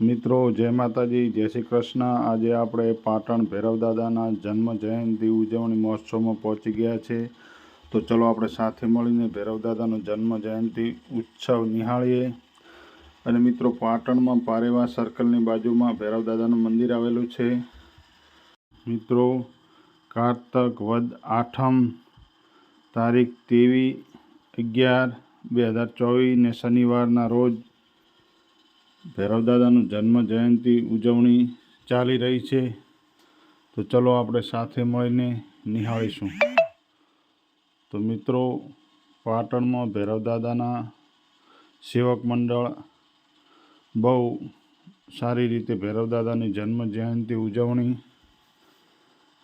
મિત્રો, જય માતાજી, જય શ્રી કૃષ્ણ. આજે આપણે પાટણ ભૈરવ દાદાના જન્મ જયંતિ ઉજવણી મહોત્સવમાં પહોંચી ગયા છે. તો ચલો આપણે સાથે મળીને ભૈરવ દાદાનો જન્મ જયંતિ ઉત્સવ નિહાળીએ. અને મિત્રો, પાટણમાં પારેવા સર્કલની બાજુમાં ભૈરવ દાદાનું મંદિર આવેલું છે. મિત્રો, કારતક વદ આઠમ તારીખ ત્રેવીસ અગિયાર, બે હજાર ચોવીસને શનિવારના રોજ ભૈરવ દાદાનું જન્મ જયંતિ ઉજવણી ચાલી રહી છે. તો ચલો આપણે સાથે મળીને નિહાળીશું. તો મિત્રો, પાટણમાં ભૈરવ દાદાના સેવક મંડળ બહુ સારી રીતે ભૈરવ દાદાની જન્મ જયંતિ ઉજવણી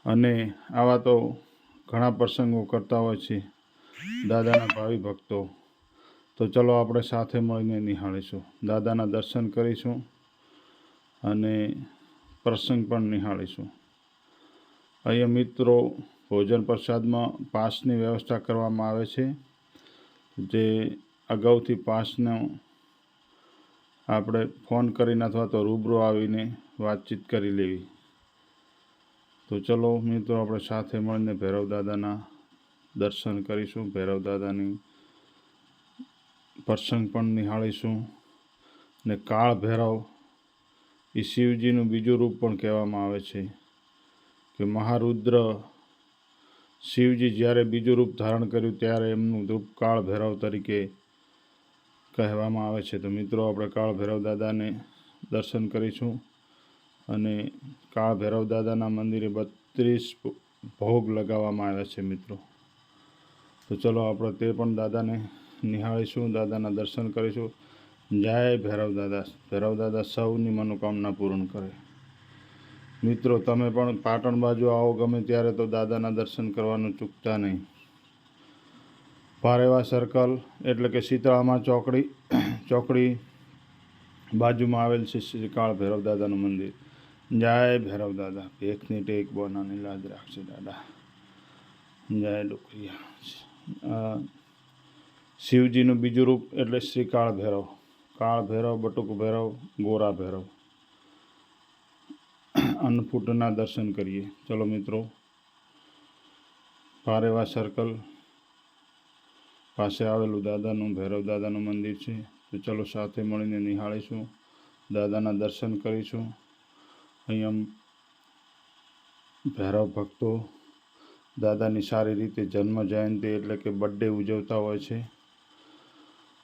અને આવા તો ઘણા પ્રસંગો કરતા હોય છે દાદાના ભાવિ ભક્તો તો ચલો આપણે સાથે મળીને નિહાળીશું. દાદાના દર્શન કરીશું અને પ્રસંગ પણ નિહાળીશું. અહીંયા મિત્રો, ભોજન પ્રસાદમાં પાસની વ્યવસ્થા કરવામાં આવે છે, જે અગાઉથી પાસનો આપણે ફોન કરીને અથવા તો રૂબરૂ આવીને વાતચીત કરી લેવી. તો ચલો મિત્રો, આપણે સાથે મળીને ભૈરવ દાદાના દર્શન કરીશું. ભૈરવ દાદાની પ્રસંગ પણ નિહાળીશું ને કાળ ભૈરવ એ શિવજીનું બીજું રૂપ પણ કહેવામાં આવે છે કે મહારુદ્ર શિવજી જ્યારે બીજું રૂપ ધારણ કર્યું ત્યારે એમનું રૂપ કાળ ભૈરવ તરીકે કહેવામાં આવે છે. તો મિત્રો, આપણે કાળ ભૈરવ દાદાને દર્શન કરીશું અને કાળ ભૈરવ દાદાના મંદિરે બત્રીસ ભોગ લગાવવામાં આવ્યા છે મિત્રો. તો ચલો, આપણે તે પણ દાદાને નિહાળીશું, દાદાના દર્શન કરીશું. જય ભૈરવ દાદા. ભૈરવ દાદા સૌની મનોકામના પૂર્ણ કરે. મિત્રો, તમે પણ પાટણ બાજુ આવો, ગમે ત્યારે તો દાદાના દર્શન કરવાનું ચૂકતા નહીં. પારેવા સર્કલ એટલે કે શીતળામાં ચોકડી ચોકડી બાજુમાં આવેલ છે શ્રીકાળ ભૈરવ દાદાનું મંદિર. જય ભૈરવ દાદા. ભેખની ટેક બોનાની લાજ રાખશે દાદા. જય ડુકરિયા. શિવજીનું બીજું રૂપ એટલે શ્રી કાળ ભૈરવ. કાળ ભૈરવ, બટુક ભૈરવ, ગોરા ભૈરવ. અન્નફૂટના દર્શન કરીએ. ચલો મિત્રો, પારેવા સર્કલ પાસે આવેલું દાદાનું, ભૈરવ દાદાનું મંદિર છે. તો ચલો સાથે મળીને નિહાળીશું. દાદાના દર્શન કરીશું. અહીંયા ભૈરવ ભક્તો દાદાની સારી રીતે જન્મ જયંતિ એટલે કે બર્થડે ઉજવતા હોય છે.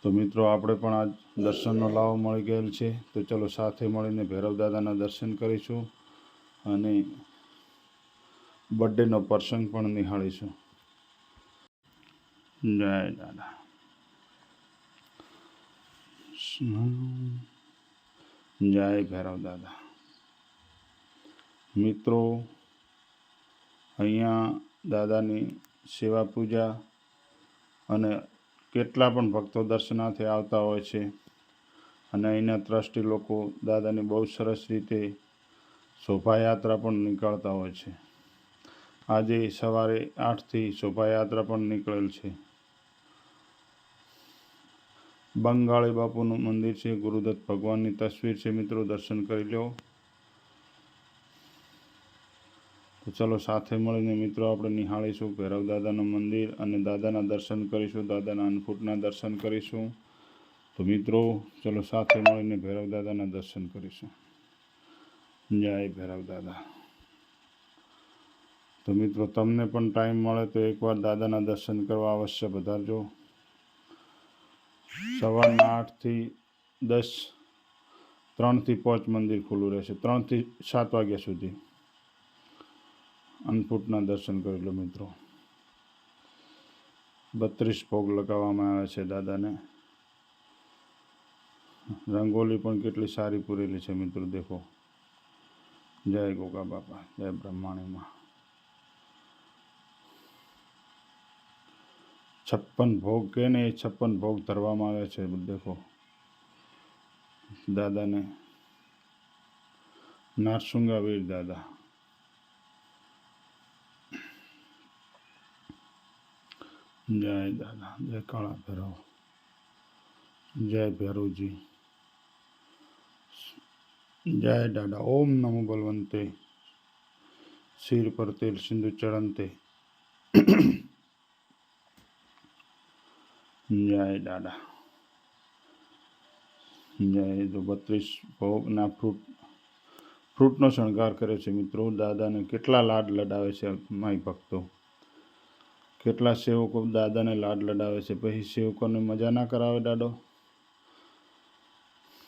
તો મિત્રો, આપણે પણ આજ દર્શનનો લાવો મળી ગયેલ છે. તો ચલો સાથે મળીને ભૈરવ દાદાના દર્શન કરીશું અને બર્થડેનો પ્રસંગ પણ નિહાળીશું. જય દાદા. જય ભૈરવ દાદા મિત્રો, અહીંયા દાદાની સેવા પૂજા અને કેટલા પણ ભક્તો દર્શનાર્થે આવતા હોય છે. અને અહીંના ટ્રસ્ટી લોકો દાદાની બહુ સરસ રીતે શોભાયાત્રા પણ નીકળતા હોય છે. આજે સવારે આઠથી શોભાયાત્રા પણ નીકળેલ છે. બંગાળી બાપુનું મંદિર છે. ગુરુદત્ત ભગવાનની તસવીર છે. મિત્રો, દર્શન કરી લો તો ચલો સાથે મળીને મિત્રો આપણે નિહાળીશું ભૈરવ દાદાનું મંદિર અને દાદાના દર્શન કરીશું, દાદાના અન્નકૂટના દર્શન કરીશું. તો મિત્રો, ચલો સાથે મળીને ભૈરવ દાદાના દર્શન કરીશું. જય ભૈરવ દાદા તો મિત્રો, તમને પણ ટાઈમ મળે તો એકવાર દાદાના દર્શન કરવા અવશ્ય પધારજો. સવારના આઠથી દસ, ત્રણથી પાંચ મંદિર ખુલ્લું રહેશે. ત્રણથી સાત વાગ્યા સુધી. અન્નપૂટના દર્શન કરી લો મિત્રો. બત્રીસ ભોગ લગાવવામાં આવે છે દાદાને. રંગોલી પણ કેટલી સારી પૂરેલી છે મિત્રો, દેખો. જય ગોગા બાપા, જય બ્રહ્માણીમાં. છપ્પન ભોગ કે ને એ છપ્પન ભોગ ધરવામાં આવે છે, દેખો. દાદાને. નારસુંગા વીર દાદા. જય દાદા, જય કાળા ભૈરવ જય ભૈરવજી જય દાદા. ઓમ નમો બલવંતે શિર પર તેલ સિંધુ ચરંતે જય દાદા. જય જો બત્રીસ ભોગના ફ્રૂટ, ફ્રૂટનો શણગાર કરે છે મિત્રો. દાદાને કેટલા લાડ લડાવે છે માય ભક્તો. કેટલા સેવકો દાદાને લાડ લડાવે છે? પછી સેવકોને મજા ના કરાવે દાડો?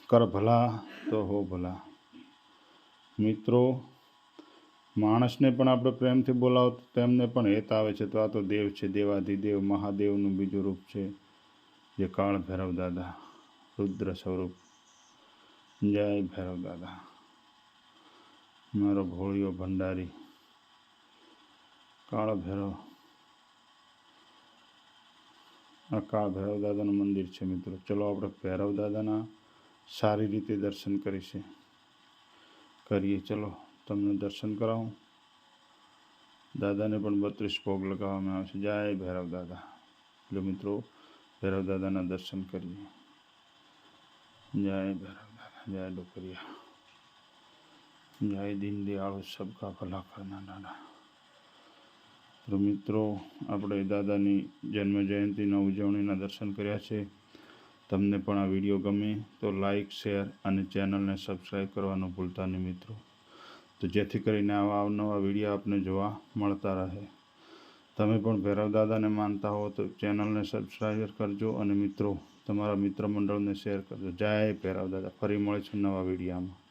કર ભલા તો હો ભલા. મિત્રો, માણસને પણ આપણે પ્રેમથી બોલાવો તો તેમને પણ હેત આવે છે. તો આ તો દેવ છે, દેવાધિદેવ, મહાદેવનું બીજું રૂપ છે. જે કાળ ભૈરવ દાદા, રુદ્ર સ્વરૂપ. જય ભૈરવ દાદા. મારો ભોળિયો ભંડારી. કાળ ભૈરવ આ કાળ ભૈરવ દાદાનું મંદિર છે, મિત્રો. ચલો આપણે ભૈરવ દાદાના સારી રીતે દર્શન કરીશું. કરીએ, ચલો. તમને દર્શન કરાવું. દાદાને પણ બત્રીસ ભોગ લગાવવામાં આવે છે. જય ભૈરવ દાદા એટલે મિત્રો ભૈરવ દાદાના દર્શન કરીએ. જય ભૈરવ દાદા જય ડોકરિયા. જય દીન દયાળુ સબકા ભલા કરના દાદા તો મિત્રો, આપણે દાદાની જન્મ જયંતિના ઉજવણીના દર્શન કર્યા છે. તમને પણ આ વીડિયો ગમે તો લાઈક, શેર અને ચેનલને સબસ્ક્રાઈબ કરવાનું ભૂલતા નહીં મિત્રો. તો જેથી કરીને આવા અવનવા વીડિયો આપને જોવા મળતા રહે. તમે પણ ભૈરવ દાદાને માનતા હો તો ચેનલને સબસ્ક્રાઈબ કરજો અને મિત્રો, તમારા મિત્ર મંડળને શેર કરજો. જય ભૈરવ દાદા. ફરી મળીશું નવા વિડીયામાં.